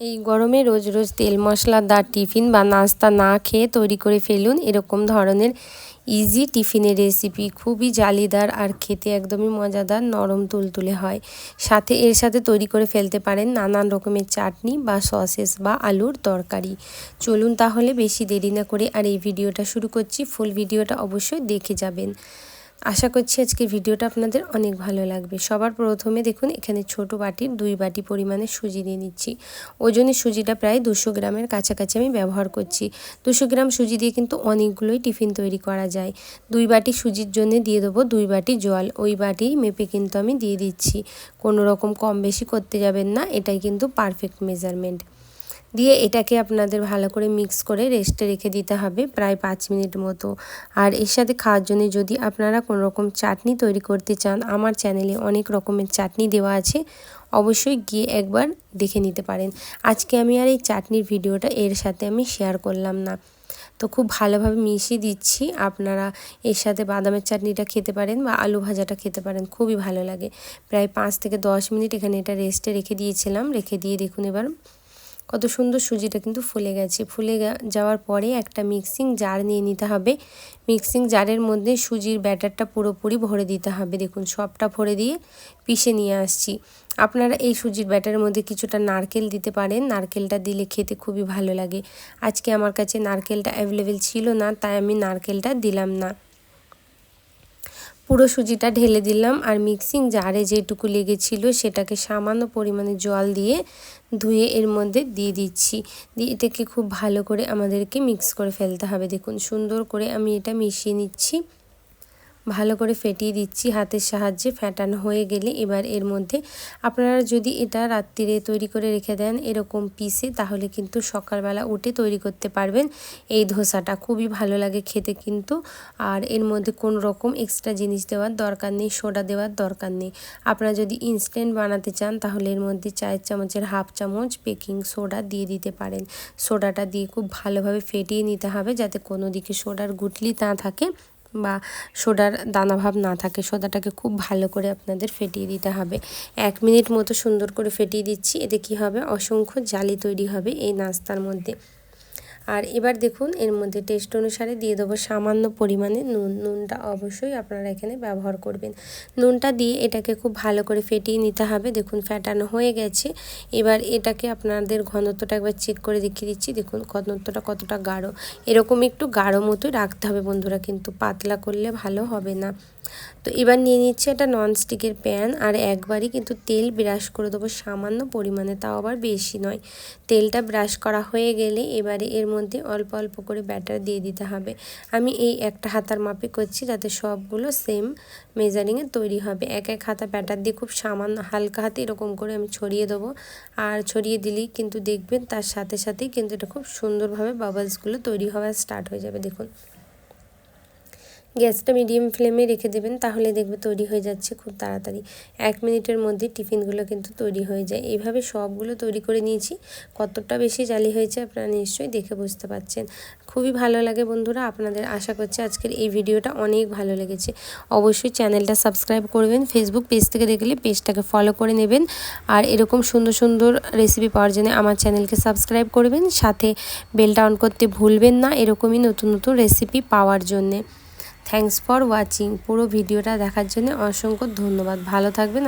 এই গরমে রোজ রোজ তেল মশলাদার টিফিন বা নাস্তা না খেয়ে তৈরি করে ফেলুন। এরকম ধরনের ইজি টিফিনের রেসিপি খুবই জালিদার আর খেতে একদমই মজাদার নরম তুলতুলে হয়। সাথে এর সাথে তৈরি করে ফেলতে পারেন নানান রকমের চাটনি বা সসেস বা আলুর তরকারি। চলুন তাহলে বেশি দেরি না করে আর এই ভিডিওটা শুরু করছি। ফুল ভিডিওটা অবশ্যই দেখে যাবেন। আশা করছি আজকে ভিডিওটা আপনাদের অনেক ভালো লাগবে। সবার প্রথমে দেখুন, এখানে ছোট বাটির দুই বাটি পরিমাণে সুজি দিয়ে নিচ্ছি। ওজনের সুজিটা প্রায় দুশো গ্রামের কাছাকাছি আমি ব্যবহার করছি। দুশো গ্রাম সুজি দিয়ে কিন্তু অনেকগুলোই টিফিন তৈরি করা যায়। দুই বাটি সুজির জন্য দিয়ে দেবো দুই বাটি জল। ওই বাটি মেপে কিন্তু আমি দিয়ে দিচ্ছি। কোনো রকম কম বেশি করতে যাবেন না, এটাই কিন্তু পারফেক্ট মেজারমেন্ট দিয়ে এটাকে আপনাদের ভালো করে মিক্স করে রেস্টে রেখে দিতে হবে প্রায় পাঁচ মিনিট মতো। আর এর সাথে খাওয়ার জন্য যদি আপনারা কোনো রকম চাটনি তৈরি করতে চান, আমার চ্যানেলে অনেক রকমের চাটনি দেওয়া আছে, অবশ্যই গিয়ে একবার দেখে নিতে পারেন। আজকে আমি আর এই চাটনির ভিডিওটা এর সাথে আমি শেয়ার করলাম না। তো খুব ভালোভাবে মিশিয়ে দিচ্ছি, আপনারা এর সাথে বাদামের চাটনিটা খেতে পারেন বা আলু ভাজাটা খেতে পারেন, খুবই ভালো লাগে। প্রায় পাঁচ থেকে দশ মিনিট এখানে এটা রেস্টে রেখে দিয়েছিলাম, রেখে দিয়ে দেখুন এবার কত সুন্দর সুজিটা কিন্তু ফুলে গেছে। ফুলে যাওয়ার পরে একটা মিক্সিং জার নিয়ে নিতে হবে। মিক্সিং জারের মধ্যে সুজির ব্যাটারটা পুরোপুরি ভরে দিতে হবে। দেখুন, সবটা ভরে দিয়ে পিষে নিয়ে আসছি। আপনারা এই সুজির ব্যাটারের মধ্যে কিছুটা নারকেল দিতে পারেন। নারকেলটা দিলে খেতে খুবই ভালো লাগে। আজকে আমার কাছে নারকেলটা অ্যাভেলেবেল ছিল না, তাই আমি নারকেলটা দিলাম না। পুরো সুজিটা ঢেলে দিলাম আর মিক্সিং জারে যেটুকু লেগেছিল সেটাকে সামান্য পরিমাণে জল দিয়ে ধুয়ে এর মধ্যে দিয়ে দিচ্ছি। দিয়ে এটাকে খুব ভালো করে আমাদেরকে মিক্স করে ফেলতে হবে। দেখুন সুন্দর করে আমি এটা মিশিয়ে নিচ্ছি। ভালো করে ফেটিয়ে দিচ্ছি হাতের সাহায্যে ফ্যাটানো হয়ে গেলে এবার এর মধ্যে আপনারা যদি এটা রাত্রিরে তৈরি করে রেখে দেন এরকম পিসে তাহলে কিন্তু সকালবেলা উঠে তৈরি করতে পারবেন এই ধোসাটা। খুবই ভালো লাগে খেতে কিন্তু। আর এর মধ্যে কোন রকম এক্সট্রা জিনিস দেওয়ার দরকার নেই, সোডা দেওয়ার দরকার নেই। আপনারা যদি ইনস্ট্যান্ট বানাতে চান তাহলে এর মধ্যে চায়ের চামচের হাফ চামচ বেকিং সোডা দিয়ে দিতে পারেন। সোডাটা দিয়ে খুব ভালোভাবে ফেটিয়ে নিতে হবে যাতে কোনো দিকে সোডার গুটলি না থাকে। বা সোডার দানাভাব না থাকে, সোডাটাকে খুব ভালো করে আপনাদের ফেটিয়ে দিতে হবে। এক মিনিট মতো সুন্দর করে ফেটিয়ে দিচ্ছি, এতে কি হবে? অসংখ্য জালি তৈরি হবে এই নাস্তার মধ্যে। আর এবার দেখুন, এর মধ্যে টেস্ট অনুসারে দিয়ে দেবো সামান্য পরিমাণে নুন। নুনটা অবশ্যই আপনারা এখানে ব্যবহার করবেন। নুনটা দিয়ে এটাকে খুব ভালো করে ফেটিয়ে নিতে হবে। দেখুন ফ্যাটানো হয়ে গেছে। এবার এটাকে আপনাদের ঘনত্বটা একবার চেক করে দেখিয়ে দিচ্ছি। দেখুন, ঘনত্বটা কতটা গাঢ়। এরকম একটু গাঢ় মতোই রাখতে হবে বন্ধুরা, কিন্তু পাতলা করলে ভালো হবে না। তো এবার নিয়ে নিচ্ছে একটা ননস্টিকের প্যান আর একবারই কিন্তু তেল ব্রাশ করে দেবো। সামান্য পরিমাণে, তাও আবার বেশি নয়। তেলটা ব্রাশ করা হয়ে গেলে এবারে এর মধ্যে অল্প অল্প করে ব্যাটার দিয়ে দিতে হবে। আমি এই একটা হাতার মাপে করছি যাতে সবগুলো সেম মেজারিংয়ে তৈরি হবে। এক এক হাতা ব্যাটার দিয়ে খুব সামান্য হালকা হাতে এরকম করে আমি ছড়িয়ে দেবো। আর ছড়িয়ে দিলেই কিন্তু দেখবেন তার সাথে সাথেই কিন্তু এটা খুব সুন্দরভাবে বাবলসগুলো তৈরি হওয়া স্টার্ট হয়ে যাবে, দেখুন। গ্যাসটা মিডিয়াম ফ্লেমে রেখে দেবেন, তাহলে দেখবে তৈরি হয়ে যাচ্ছে খুব তাড়াতাড়ি। এক মিনিটের মধ্যে টিফিনগুলো কিন্তু তৈরি হয়ে যায়। এইভাবে সবগুলো তৈরি করে নিয়েছি। কতটা বেশি জালি হয়েছে আপনারা নিশ্চয়ই দেখে বুঝতে পারছেন। খুবই ভালো লাগে বন্ধুরা, আপনাদের আশা করছি আজকের এই ভিডিওটা অনেক ভালো লেগেছে। অবশ্যই চ্যানেলটা সাবস্ক্রাইব করবেন, ফেসবুক পেজ থেকে দেখলে পেজটাকে ফলো করে নেবেন। আর এরকম সুন্দর সুন্দর রেসিপি পাওয়ার জন্য আমার চ্যানেলকে সাবস্ক্রাইব করবেন। সাথে বেলটা অন করতে ভুলবেন না, এরকমই নতুন নতুন রেসিপি পাওয়ার জন্যে। থ্যাংকস ফর ওয়াচিং পুরো ভিডিওটা দেখার জন্য অসংখ্য ধন্যবাদ। ভালো থাকবেন